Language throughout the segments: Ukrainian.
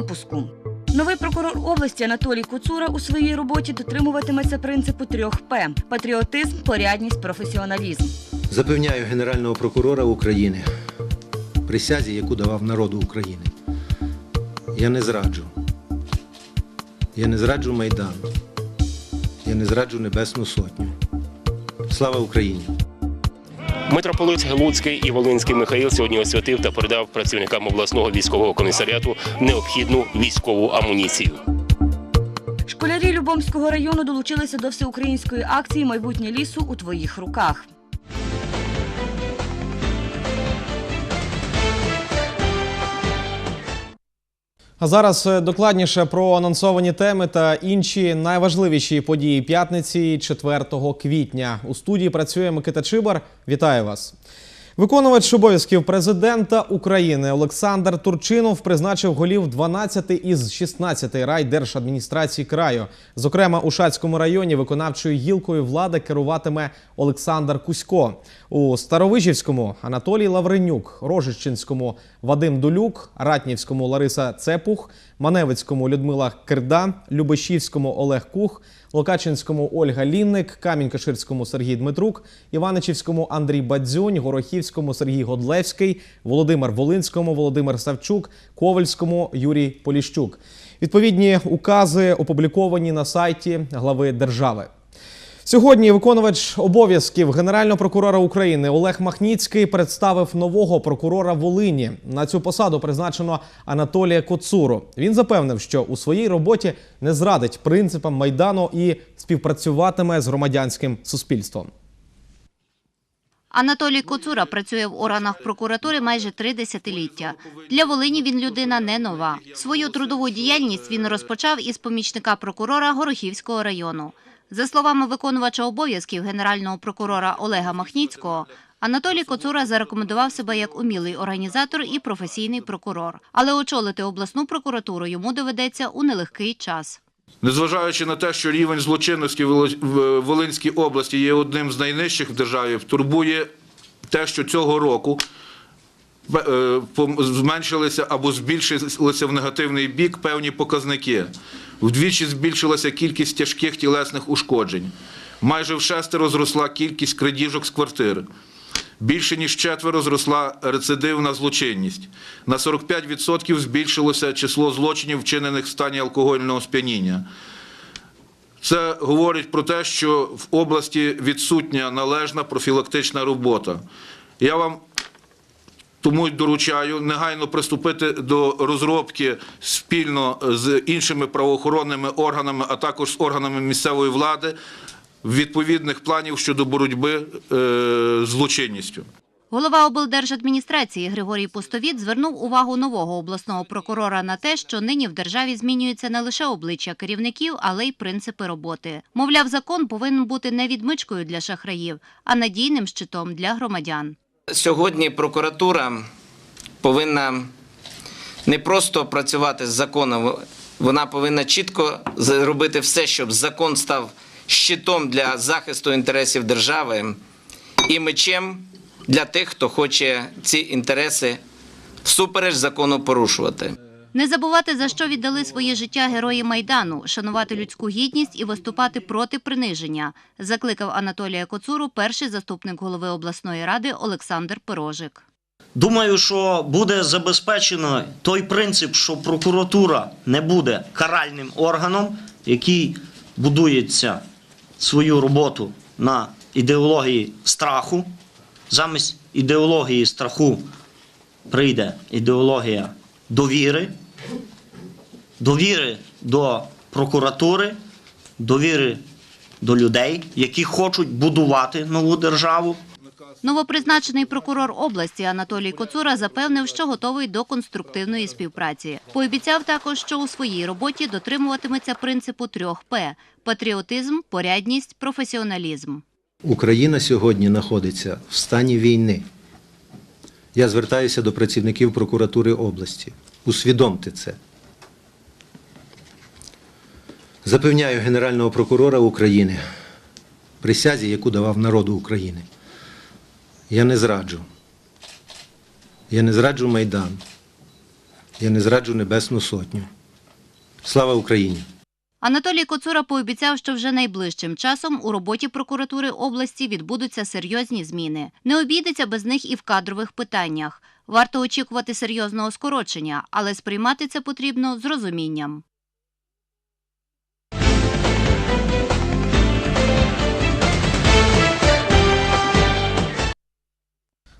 Випуску новий прокурор області Анатолій Куцура у своїй роботі дотримуватиметься принципу трьох П: патріотизм, порядність, професіоналізм. Запевняю Генерального прокурора України присязі, яку давав народу України. Я не зраджу. Я не зраджу Майдан. Я не зраджу Небесну Сотню. Слава Україні! Митрополит Луцький і Волинський Михаїл сьогодні освятив та передав працівникам обласного військового комісаріату необхідну військову амуніцію. Школярі Любомського району долучилися до всеукраїнської акції Майбутнє лісу у твоїх руках. А зараз е, докладніше про анонсовані теми та інші найважливіші події п'ятниці 4 квітня. У студії працює Микита Чибар. Вітаю вас. Виконувач обов'язків президента України Олександр Турчинов призначив голів 12 із 16 райдержадміністрацій краю. Зокрема, у Шацькому районі виконавчою гілкою влади керуватиме Олександр Кузько. У Старовижівському Анатолій Лавренюк, Рожичинському Вадим Дулюк, Ратнівському Лариса Цепух, Маневицькому Людмила Кирда, Любешівському Олег Кух, Локачинському Ольга Лінник, Камінь-Каширському Сергій Дмитрук, Іваничівському Андрій Бадзюнь, Горохівському Сергій Годлевський, Володимир Волинському Володимир Савчук, Ковальському Юрій Поліщук. Відповідні укази опубліковані на сайті глави держави. Сьогодні виконувач обов'язків Генерального прокурора України Олег Махніцький представив нового прокурора Волині. На цю посаду призначено Анатолія Коцуру. Він запевнив, що у своїй роботі не зрадить принципам майдану і співпрацюватиме з громадянським суспільством. Анатолій Коцура працює в органах прокуратури майже три десятиліття. Для Волині він людина не нова. Свою трудову діяльність він розпочав із помічника прокурора Горохівського району. За словами виконувача обов'язків генерального прокурора Олега Махніцького, Анатолій Коцура зарекомендував себе як умілий організатор і професійний прокурор. Але очолити обласну прокуратуру йому доведеться у нелегкий час. Незважаючи на те, що рівень злочинності в Волинській області є одним з найнижчих в державі, турбує те, що цього року зменшилися або збільшилися в негативний бік певні показники. Вдвічі збільшилася кількість тяжких тілесних ушкоджень. Майже в шестеро зросла кількість крадіжок з квартир. Більше ніж четверо зросла рецидивна злочинність. На 45% збільшилося число злочинів, вчинених в стані алкогольного сп'яніння. Це говорить про те, що в області відсутня належна профілактична робота. Я вам тому доручаю негайно приступити до розробки спільно з іншими правоохоронними органами, а також з органами місцевої влади відповідних планів щодо боротьби е, з злочинністю. Голова облдержадміністрації Григорій Пустовіт звернув увагу нового обласного прокурора на те, що нині в державі змінюються не лише обличчя керівників, але й принципи роботи. Мовляв, закон повинен бути не відмичкою для шахраїв, а надійним щитом для громадян. Сьогодні прокуратура повинна не просто працювати з законом, вона повинна чітко зробити все, щоб закон став щитом для захисту інтересів держави і мечем для тих, хто хоче ці інтереси всупереч закону порушувати. Не забувати, за що віддали своє життя герої Майдану, шанувати людську гідність і виступати проти приниження, закликав Анатолія Коцуру перший заступник голови обласної ради Олександр Пирожик. Думаю, що буде забезпечено той принцип, що прокуратура не буде каральним органом, який будується свою роботу на ідеології страху. Замість ідеології страху прийде ідеологія довіри, довіри до прокуратури, довіри до людей, які хочуть будувати нову державу. Новопризначений прокурор області Анатолій Коцура запевнив, що готовий до конструктивної співпраці. Пообіцяв також, що у своїй роботі дотримуватиметься принципу трьох П: патріотизм, порядність, професіоналізм. Україна сьогодні знаходиться в стані війни. Я звертаюся до працівників прокуратури області. Усвідомте це. Запевняю Генерального прокурора України присязі, яку давав народу України. Я не зраджу. Я не зраджу Майдан. Я не зраджу Небесну Сотню. Слава Україні! Анатолій Коцура пообіцяв, що вже найближчим часом у роботі прокуратури області відбудуться серйозні зміни. Не обійдеться без них і в кадрових питаннях. Варто очікувати серйозного скорочення, але сприймати це потрібно з розумінням.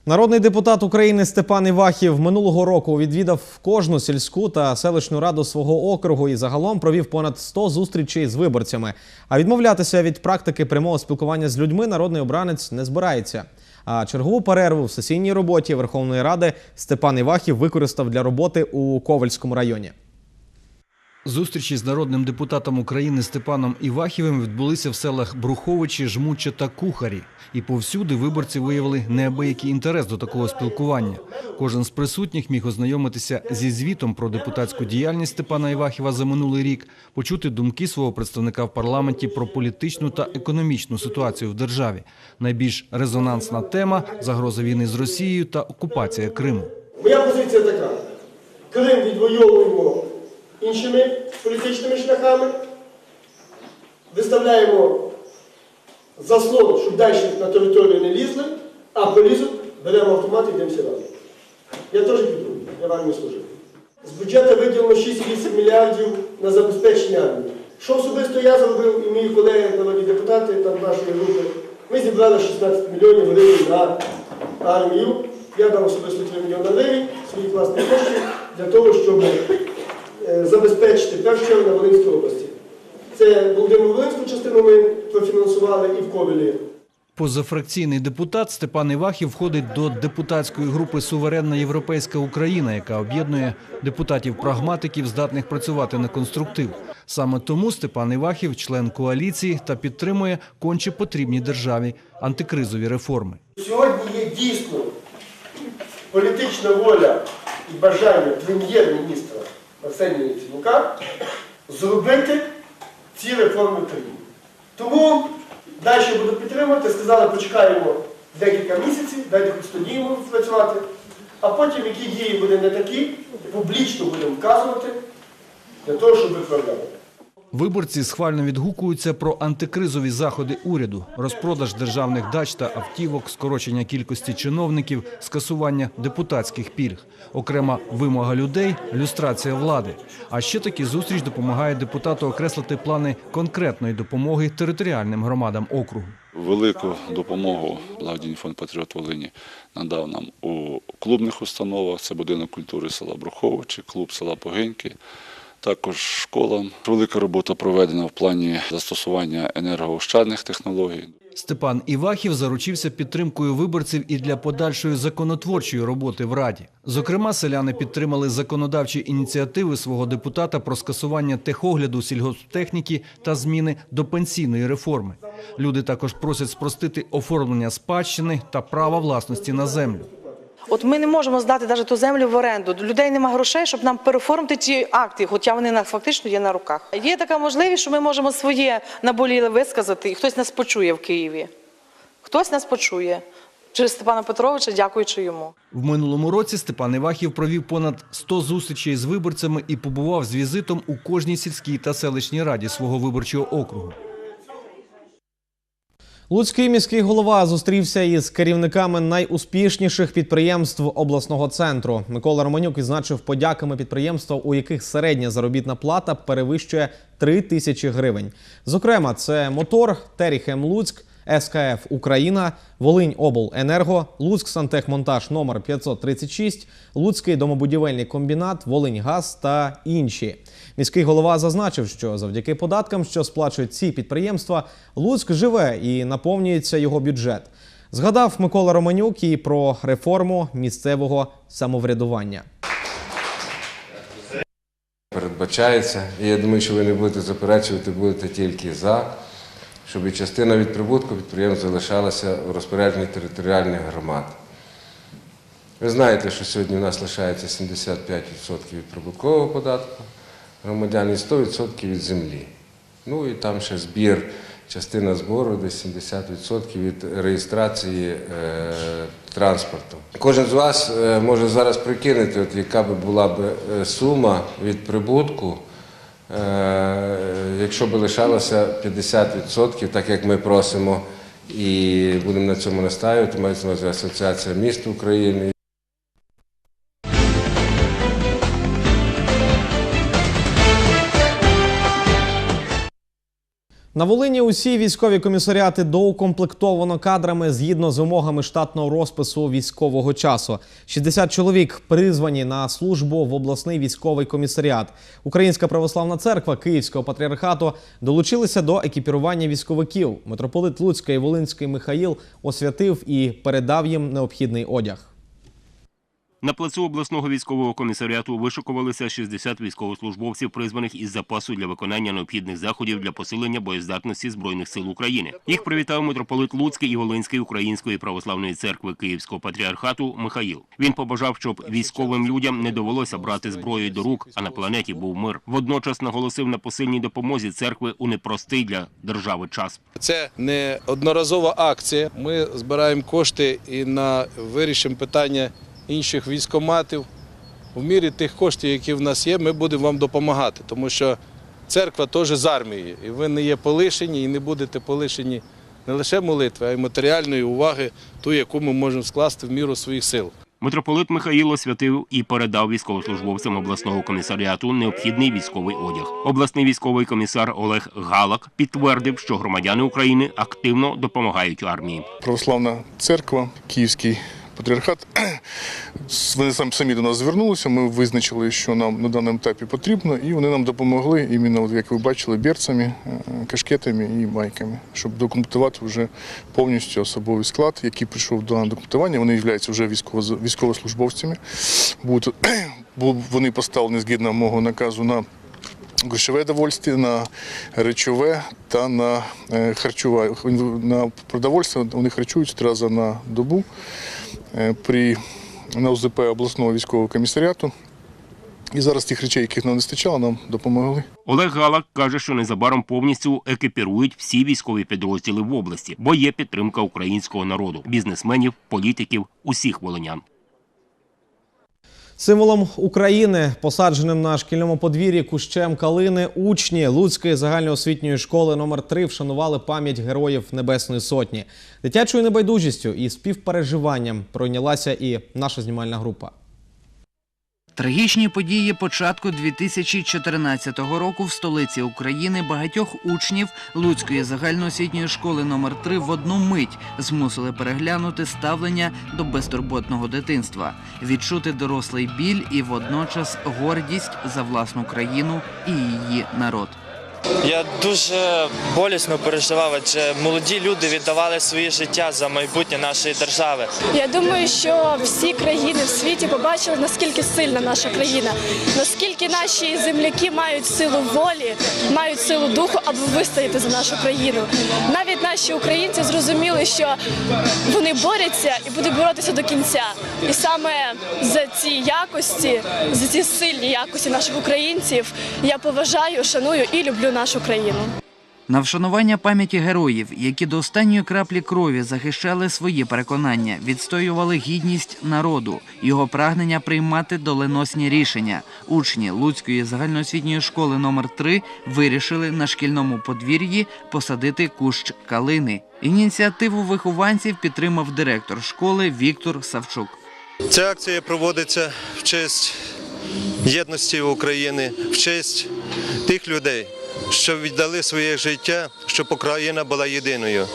Народний депутат України Степан Івахів минулого року відвідав кожну сільську та селищну раду свого округу і загалом провів понад 100 зустрічей з виборцями. А відмовлятися від практики прямого спілкування з людьми народний обранець не збирається. А чергову перерву в сесійній роботі Верховної Ради Степан Івахів використав для роботи у Ковальському районі. Зустрічі з народним депутатом України Степаном Івахівим відбулися в селах Бруховичі, Жмуче та Кухарі. І повсюди виборці виявили неабиякий інтерес до такого спілкування. Кожен з присутніх міг ознайомитися зі звітом про депутатську діяльність Степана Івахіва за минулий рік, почути думки свого представника в парламенті про політичну та економічну ситуацію в державі. Найбільш резонансна тема загроза війни з Росією та окупація Криму. Моя позиція така. Крим відвоюємо іншими політичними шляхами, виставляємо заслон, щоб далі на територію не лізли, а полізуть, беремо автомат і йдемо разом. Я теж піду, я в армії служив. З бюджету виділено 6-8 мільярдів на забезпечення армії. Що особисто я зробив і мої колеги, народні депутати там нашої групи, ми зібрали 16 мільйонів гривень на армію. Я дав особисто 3 мільйони гривень своїх власних коштів для того, щоб е, забезпечити першу чергу на Волинській області. Це Володимир Волинську частину ми профінансували і в Ковелі. Позафракційний депутат Степан Івахів входить до депутатської групи Суверенна Європейська Україна, яка об'єднує депутатів-прагматиків, здатних працювати на конструктив. Саме тому Степан Івахів член коаліції та підтримує конче потрібні державі антикризові реформи. Сьогодні є дійсно політична воля і бажання прем'єр-міністра Арсенія Яценюка зробити ці реформи країни. Тому далі буду підтримувати, сказали, почекаємо декілька місяців, дайте хоч тоді йому працювати, а потім, які дії буде не такі, публічно будемо вказувати для того, щоб виправляли. Виборці схвально відгукуються про антикризові заходи уряду, розпродаж державних дач та автівок, скорочення кількості чиновників, скасування депутатських пільг. Окрема вимога людей люстрація влади. А ще такі зустріч допомагає депутату окреслити плани конкретної допомоги територіальним громадам округу. Велику допомогу благодійний фонд Патріот Волині надав нам у клубних установах. Це будинок культури села Бруховичі, клуб села Погиньки. Також школам. Велика робота проведена в плані застосування енергоощадних технологій. Степан Івахів заручився підтримкою виборців і для подальшої законотворчої роботи в Раді. Зокрема, селяни підтримали законодавчі ініціативи свого депутата про скасування техогляду сільгосптехніки та зміни до пенсійної реформи. Люди також просять спростити оформлення спадщини та права власності на землю. От ми не можемо здати навіть ту землю в оренду. Людей немає грошей, щоб нам переоформити ці акти, хоча вони на фактично є на руках. Є така можливість, що ми можемо своє наболіле висказати, і хтось нас почує в Києві. Хтось нас почує через Степана Петровича, дякуючи йому. В минулому році Степан Івахів провів понад 100 зустрічей з виборцями і побував з візитом у кожній сільській та селищній раді свого виборчого округу. Луцький міський голова зустрівся із керівниками найуспішніших підприємств обласного центру. Микола Романюк відзначив подяками підприємства, у яких середня заробітна плата перевищує 3 тисячі гривень. Зокрема, це мотор, Теріхем Луцьк, СКФ Україна, Волинь Обленерго, Луцьк Сантехмонтаж номер 536, Луцький домобудівельний комбінат, Волинь Газ та інші. Міський голова зазначив, що завдяки податкам, що сплачують ці підприємства, Луцьк живе і наповнюється його бюджет. Згадав Микола Романюк і про реформу місцевого самоврядування. передбачається. Я думаю, що ви не будете заперечувати, будете тільки за, щоб частина від прибутку підприємств залишалася у розпорядженні територіальних громад. Ви знаєте, що сьогодні у нас лишається 75% від прибуткового податку громадян і 100% від землі. Ну і там ще збір, частина збору, десь 70% від реєстрації е, транспортом. Кожен з вас е, може зараз прикинути, от яка би була б е, сума від прибутку, якщо б лишалося 50%, так як ми просимо, і будемо на цьому настаювати, мається на Асоціація міст України. На Волині усі військові комісаріати доукомплектовано кадрами згідно з вимогами штатного розпису військового часу. 60 чоловік призвані на службу в обласний військовий комісаріат. Українська православна церква Київського патріархату долучилися до екіпірування військовиків. Митрополит Луцький і Волинський Михаїл освятив і передав їм необхідний одяг. На плацу обласного військового комісаріату вишукувалися 60 військовослужбовців, призваних із запасу для виконання необхідних заходів для посилення боєздатності збройних сил України. Їх привітав митрополит Луцький і Волинський Української православної церкви Київського патріархату Михаїл. Він побажав, щоб військовим людям не довелося брати зброю до рук, а на планеті був мир. Водночас наголосив на посильній допомозі церкви у непростий для держави час. Це не одноразова акція. Ми збираємо кошти і на вирішимо питання інших військоматів. В мірі тих коштів, які в нас є, ми будемо вам допомагати, тому що церква теж з армії, і ви не є полишені і не будете полишені не лише молитви, а й матеріальної уваги, ту, яку ми можемо скласти в міру своїх сил. Митрополит Михаїл освятив і передав військовослужбовцям обласного комісаріату необхідний військовий одяг. Обласний військовий комісар Олег Галак підтвердив, що громадяни України активно допомагають армії. Православна церква, Київський патріархат. Вони сам- самі до нас звернулися. Ми визначили, що нам на даному етапі потрібно, і вони нам допомогли, іменно, як ви бачили, берцями, е, кашкетами і майками, щоб документувати вже повністю особовий склад, який прийшов до документування. Вони являються вже військово- військовослужбовцями. Вони поставлені згідно мого наказу на грошове довольствие, на речове та на е, харчове. На продовольство вони харчуються три рази на добу при на ОЗП обласного військового комісаріату. І зараз тих речей, яких нам не вистачало, нам допомогли. Олег Галак каже, що незабаром повністю екіпірують всі військові підрозділи в області, бо є підтримка українського народу, бізнесменів, політиків, усіх волинян. Символом України, посадженим на шкільному подвір'ї кущем калини, учні Луцької загальноосвітньої школи номер 3 вшанували пам'ять героїв Небесної Сотні. Дитячою небайдужістю і співпереживанням пройнялася і наша знімальна група. Трагічні події початку 2014 року в столиці України багатьох учнів Луцької загальноосвітньої школи номер 3 в одну мить змусили переглянути ставлення до безтурботного дитинства, відчути дорослий біль і водночас гордість за власну країну і її народ. Я дуже болісно переживав, адже молоді люди віддавали своє життя за майбутнє нашої держави. Я думаю, що всі країни в світі побачили, наскільки сильна наша країна, наскільки наші земляки мають силу волі, мають силу духу, аби вистояти за нашу країну. Навіть наші українці зрозуміли, що вони борються і будуть боротися до кінця. І саме за ці якості, за ці сильні якості наших українців я поважаю, шаную і люблю нашу країну. На вшанування пам'яті героїв, які до останньої краплі крові захищали свої переконання, відстоювали гідність народу, його прагнення приймати доленосні рішення. Учні Луцької загальноосвітньої школи номер 3 вирішили на шкільному подвір'ї посадити кущ калини. Ініціативу вихованців підтримав директор школи Віктор Савчук. Ця акція проводиться в честь єдності України, в честь тих людей, що віддали своє життя, щоб Україна була єдиною,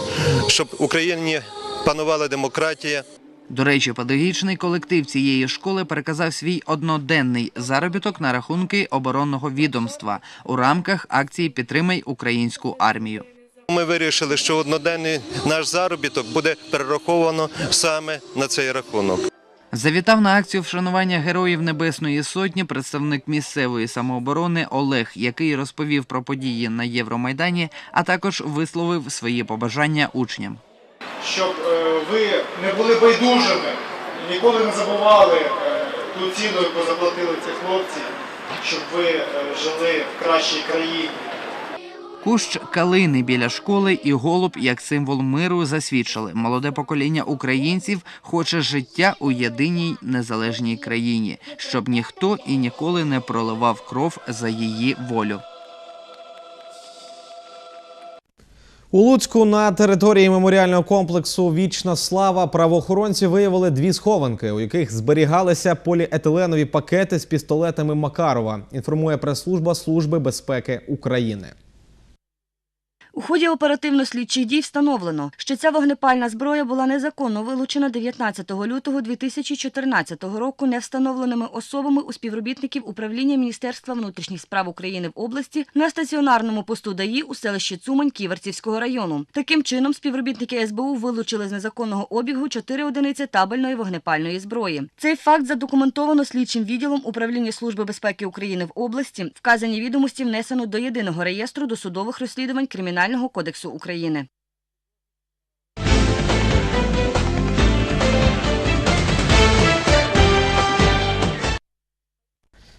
щоб в Україні панувала демократія. До речі, педагогічний колектив цієї школи переказав свій одноденний заробіток на рахунки оборонного відомства у рамках акції Підтримай українську армію. Ми вирішили, що одноденний наш заробіток буде перераховано саме на цей рахунок. Завітав на акцію вшанування героїв Небесної Сотні представник місцевої самооборони Олег, який розповів про події на Євромайдані, а також висловив свої побажання учням. щоб е, ви не були байдужими ніколи не забували е, ту ціну, яку заплатили ці хлопці, щоб ви е, жили в кращій країні. Кущ калини біля школи і голуб як символ миру засвідчили. Молоде покоління українців хоче життя у єдиній незалежній країні, щоб ніхто і ніколи не проливав кров за її волю. У Луцьку на території меморіального комплексу Вічна слава правоохоронці виявили дві схованки, у яких зберігалися поліетиленові пакети з пістолетами Макарова. Інформує прес-служба Служби безпеки України. У ході оперативно-слідчих дій встановлено, що ця вогнепальна зброя була незаконно вилучена 19 лютого 2014 року невстановленими особами у співробітників управління Міністерства внутрішніх справ України в області на стаціонарному посту ДАІ у селищі Цумань Ківерцівського району. Таким чином, співробітники СБУ вилучили з незаконного обігу 4 одиниці табельної вогнепальної зброї. Цей факт задокументовано слідчим відділом управління Служби безпеки України в області. Вказані відомості внесено до єдиного реєстру досудових розслідувань Кримінального кодексу України.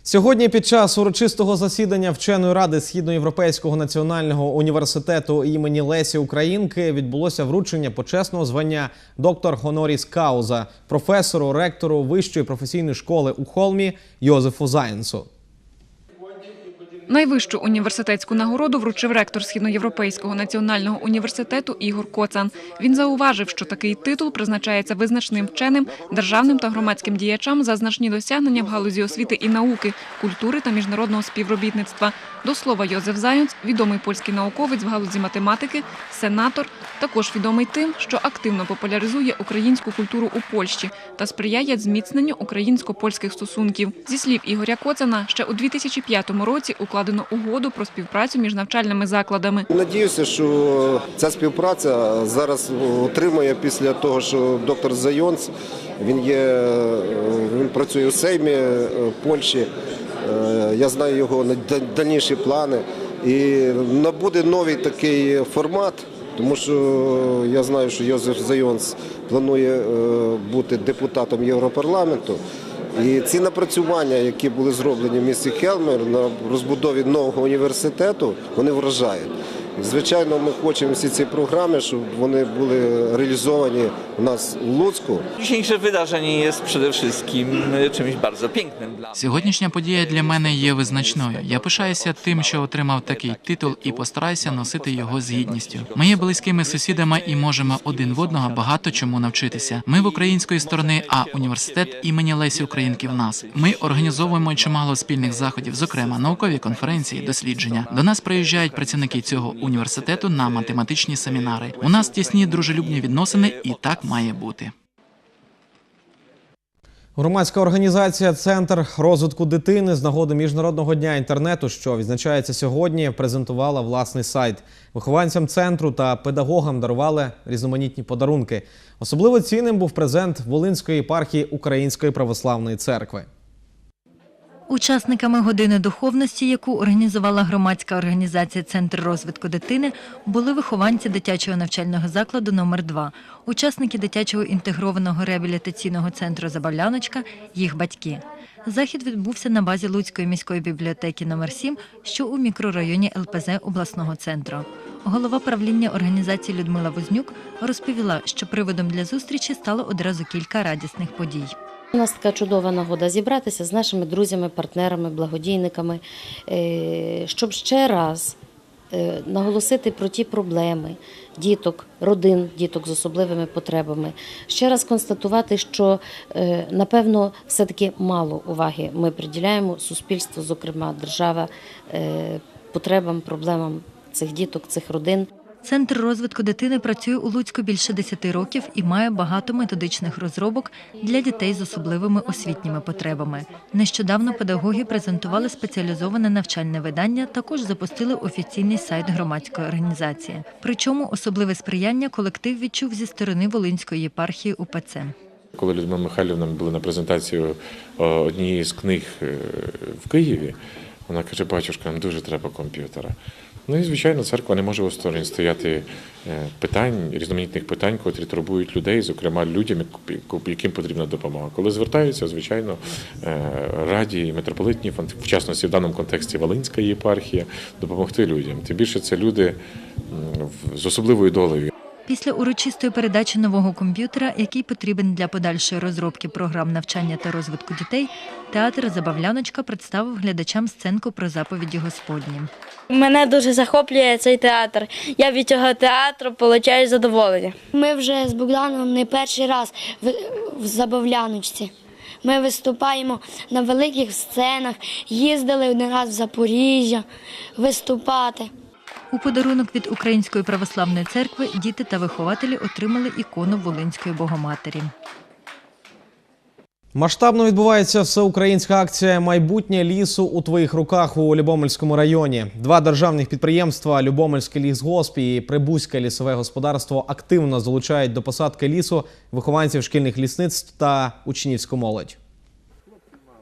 Сьогодні під час урочистого засідання вченої ради Східноєвропейського національного університету імені Лесі Українки відбулося вручення почесного звання доктор Гоноріс Кауза професору, ректору Вищої професійної школи у Холмі Йозефу Заєнсу. Найвищу університетську нагороду вручив ректор Східноєвропейського національного університету Ігор Коцан. Він зауважив, що такий титул призначається визначним вченим, державним та громадським діячам за значні досягнення в галузі освіти і науки, культури та міжнародного співробітництва. До слова, Йозеф Зайонц, відомий польський науковець в галузі математики, сенатор, також відомий тим, що активно популяризує українську культуру у Польщі та сприяє зміцненню українсько-польських стосунків. Зі слів Ігоря Коцана, ще у 2005 році укладено угоду про співпрацю між навчальними закладами. Надіюся, що ця співпраця зараз отримає після того, що доктор Зайонц він є він працює у Сеймі е, Польщі. Е, Я знаю його дальніші плани. І набуде новий такий формат, тому що я знаю, що Йозеф Зайонц планує е, бути депутатом Європарламенту. І ці напрацювання, які були зроблені в місті Хелмер на розбудові нового університету, вони вражають. Звичайно, ми хочемо всі ці програми, щоб вони були реалізовані у нас у Луцьку. Dzisiejsze wydarzenie jest przede wszystkim czymś bardzo pięknym dla Сьогоднішня подія для мене є визначною. Я пишаюся тим, що отримав такий титул, і постараюся носити його з гідністю. Ми є близькими сусідами і можемо один в одного багато чому навчитися. Ми в української сторони, а університет імені Лесі Українки в нас. Ми організовуємо чимало спільних заходів, зокрема наукові конференції, дослідження. До нас приїжджають працівники цього університету на математичні семінари. У нас тісні дружелюбні відносини, і так має бути. Громадська організація Центр розвитку дитини з нагоди міжнародного дня інтернету, що відзначається сьогодні, презентувала власний сайт. Вихованцям центру та педагогам дарували різноманітні подарунки. Особливо цінним був презент Волинської єпархії Української православної церкви. Учасниками години духовності, яку організувала громадська організація Центр розвитку дитини, були вихованці дитячого навчального закладу номер 2 учасники дитячого інтегрованого реабілітаційного центру Забавляночка, їх батьки. Захід відбувся на базі Луцької міської бібліотеки номер 7 що у мікрорайоні ЛПЗ обласного центру. Голова правління організації Людмила Вознюк розповіла, що приводом для зустрічі стало одразу кілька радісних подій. У нас така чудова нагода зібратися з нашими друзями, партнерами, благодійниками, е, щоб ще раз е, наголосити про ті проблеми діток, родин, діток з особливими потребами. Ще раз констатувати, що е, напевно все-таки мало уваги ми приділяємо суспільству, зокрема держава, потребам, проблемам цих діток, цих родин. Центр розвитку дитини працює у Луцьку більше 10 років і має багато методичних розробок для дітей з особливими освітніми потребами. Нещодавно педагоги презентували спеціалізоване навчальне видання, також запустили офіційний сайт громадської організації. Причому особливе сприяння колектив відчув зі сторони Волинської єпархії УПЦ. Коли Людмила Михайлівна була на презентацію однієї з книг е, в Києві, Вона каже, батюшка, нам дуже треба комп'ютера. Ну і звичайно, церква не може осторонь стояти е, питань, різноманітних питань, котрі турбують людей, зокрема людям, яким потрібна допомога. Коли звертаються, звичайно, е, раді і митрополитні, в частності в даному контексті Волинська єпархія, допомогти людям. Тим більше це люди з особливою долею. Після урочистої передачі нового комп'ютера, який потрібен для подальшої розробки програм навчання та розвитку дітей, театр Забавляночка представив глядачам сценку про заповіді Господні. Мене дуже захоплює цей театр. Я від цього театру отримую задоволення. Ми вже з Богданом не перший раз в, в забавляночці. Ми виступаємо на великих сценах, їздили один раз в Запоріжжя виступати. У подарунок від Української православної церкви діти та вихователі отримали ікону Волинської Богоматері. Масштабно відбувається всеукраїнська акція Майбутнє лісу у твоїх руках у Любомельському районі. Два державних підприємства Любомельський лісгосп і Прибузьке лісове господарство активно залучають до посадки лісу вихованців шкільних лісництв та учнівську молодь.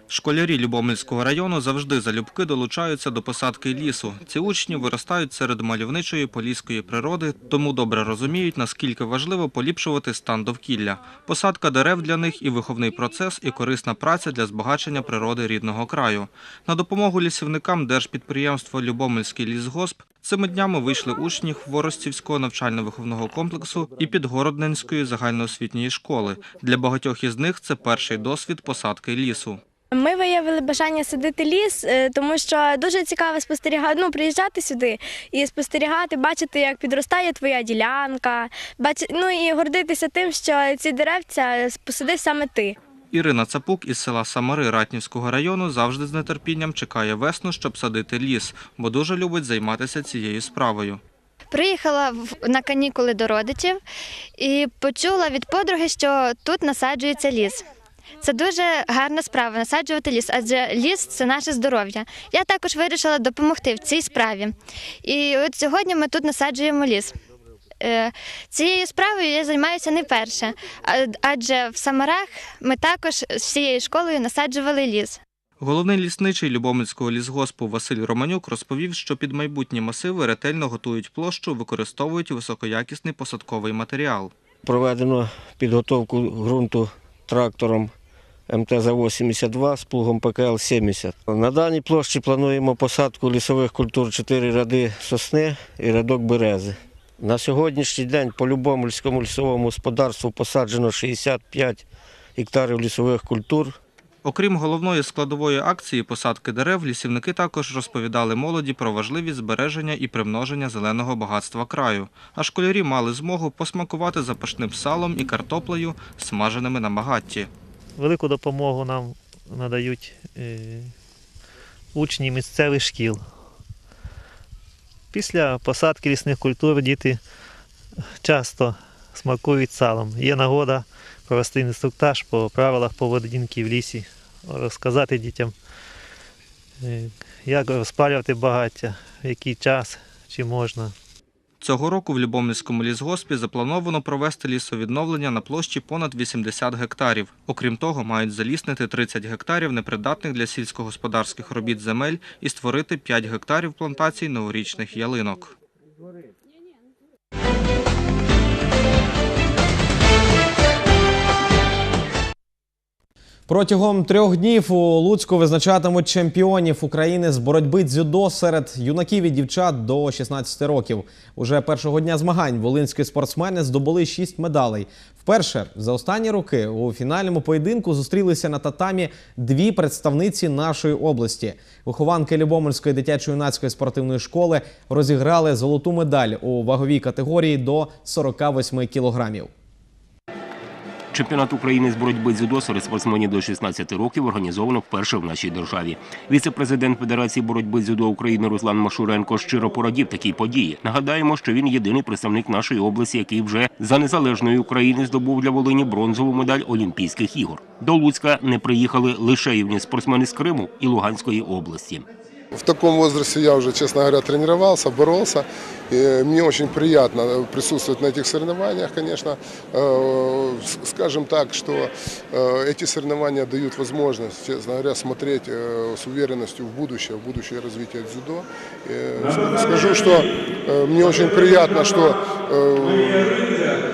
Школярі Любомельського району завжди залюбки долучаються до посадки лісу. Ці учні виростають серед мальовничої поліської природи, тому добре розуміють, наскільки важливо поліпшувати стан довкілля. Посадка дерев для них і виховний процес, і корисна праця для збагачення природи рідного краю. На допомогу лісівникам держпідприємства Любомельський лісгосп Цими днями вийшли учні Хворостівського навчально-виховного комплексу і Підгородненської загальноосвітньої школи. Для багатьох із них це перший досвід посадки лісу. Ми виявили бажання садити ліс, е, тому що дуже цікаво спостерігати, ну, приїжджати сюди і спостерігати, бачити, як підростає твоя ділянка, бачити, ну і гордитися тим, що ці деревця посадив саме ти. Ірина Цапук із села Самари Ратнівського району завжди з нетерпінням чекає весну, щоб садити ліс, бо дуже любить займатися цією справою. Приїхала в- на канікули до родичів і почула від подруги, що тут насаджується ліс. Це дуже гарна справа насаджувати ліс, адже ліс це наше здоров'я. Я також вирішила допомогти в цій справі. І от сьогодні ми тут насаджуємо ліс. Е, Цією справою я займаюся не перше, а- адже в Самарах ми також з всією школою насаджували ліс. Головний лісничий Любомельського лісгоспу Василь Романюк розповів, що під майбутні масиви ретельно готують площу, використовують високоякісний посадковий матеріал. Проведено підготовку ґрунту трактором МТЗ-82 з плугом ПКЛ-70. На даній площі плануємо посадку лісових культур 4 ряди сосни і рядок берези. На сьогоднішній день по Любомельському лісовому господарству посаджено 65 гектарів лісових культур. Окрім головної складової акції посадки дерев, лісівники також розповідали молоді про важливість збереження і примноження зеленого багатства краю. А школярі мали змогу посмакувати запашним салом і картоплею, смаженими на багатті. Велику допомогу нам надають е, учні місцевих шкіл. Після посадки лісних культур діти часто смакують салом. Є нагода провести інструктаж по правилах поведінки в лісі, розказати дітям, е, як розпалювати багаття, в який час, чи можна. Цього року в Любомльському лісгоспі заплановано провести лісовідновлення на площі понад 80 гектарів. Окрім того, мають заліснити 30 гектарів непридатних для сільськогосподарських робіт земель і створити 5 гектарів плантацій новорічних ялинок. Протягом трьох днів у Луцьку визначатимуть чемпіонів України з боротьби дзюдо серед юнаків і дівчат до 16 років. Уже першого дня змагань волинські спортсмени здобули шість медалей. Вперше за останні роки у фінальному поєдинку зустрілися на татамі дві представниці нашої області. Вихованки Любомельської дитячо-юнацької спортивної школи розіграли золоту медаль у ваговій категорії до 48 кілограмів. Чемпіонат України з боротьби дзюдо серед спортсменів до 16 років організовано вперше в нашій державі. Віце-президент Федерації боротьби дзюдо України Руслан Машуренко щиро порадів такій події. Нагадаємо, що він єдиний представник нашої області, який вже за незалежної України здобув для Волині бронзову медаль Олімпійських ігор. До Луцька не приїхали лише юні спортсмени з Криму і Луганської області. В таком возрасте я уже, честно говоря, тренировался, боролся. И мне очень приятно присутствовать на этих соревнованиях, конечно. Э, Скажем так, что э, эти соревнования дают возможность, честно говоря, смотреть э, с уверенностью в будущее, в будущее развитие дзюдо. Э, с- Скажу, что э, мне очень приятно, что э,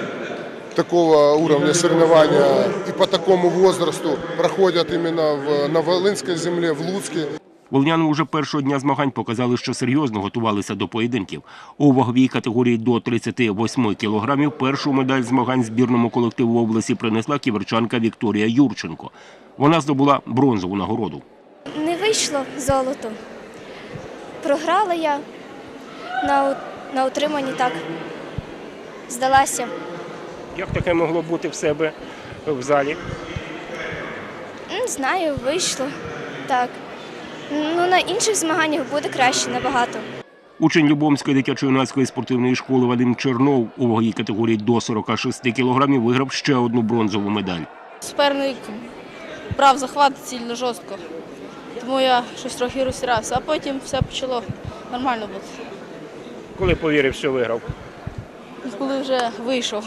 такого уровня соревнования и по такому возрасту проходят именно в, на Волынской земле, в Луцке. Волняни уже першого дня змагань показали, що серйозно готувалися до поєдинків. У ваговій категорії до 38 кілограмів першу медаль змагань збірному колективу області принесла ківерчанка Вікторія Юрченко. Вона здобула бронзову нагороду. Не вийшло золото. Програла я на, у- на утриманні так. Здалася. Як таке могло бути в себе в залі? Не знаю, вийшло. Так. Ну, на інших змаганнях буде краще набагато. Учень Любомської дитячо-юнацької спортивної школи Вадим Чернов у ваговій категорії до 46 кілограмів виграв ще одну бронзову медаль. Суперник брав захват сильно жорстко. Тому я щось трохи розтирався, а потім все почало нормально бути. Коли повірив, що виграв? Коли вже вийшов.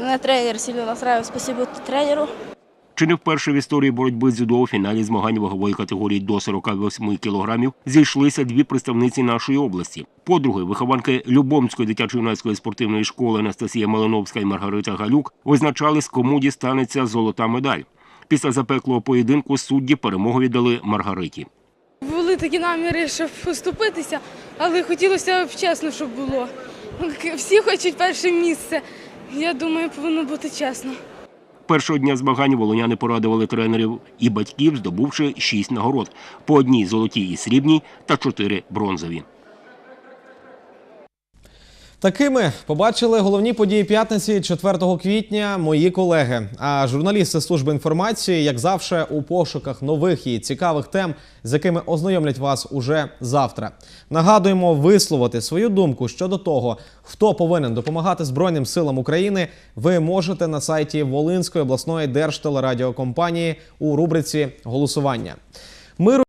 Мене тренер сильно настраював, спасибо тренеру. Чи не вперше в історії боротьби з дзюдо у фіналі змагань вагової категорії до 48 кілограмів зійшлися дві представниці нашої області. Подруги, вихованки Любомської дитячо-юнацької спортивної школи Анастасія Малиновська і Маргарита Галюк визначались, кому дістанеться золота медаль. Після запеклого поєдинку судді перемогу віддали Маргариті. Були такі наміри, щоб поступитися, але хотілося б чесно, щоб було. Всі хочуть перше місце. Я думаю, повинно бути чесно. Першого дня змагань волоняни порадували тренерів і батьків, здобувши шість нагород по одній золотій і срібній та чотири бронзові. Такими побачили головні події п'ятниці 4 квітня мої колеги. А журналісти служби інформації, як завжди, у пошуках нових і цікавих тем, з якими ознайомлять вас уже завтра. Нагадуємо висловити свою думку щодо того, хто повинен допомагати Збройним силам України. Ви можете на сайті Волинської обласної держтелерадіокомпанії у рубриці голосування. Ми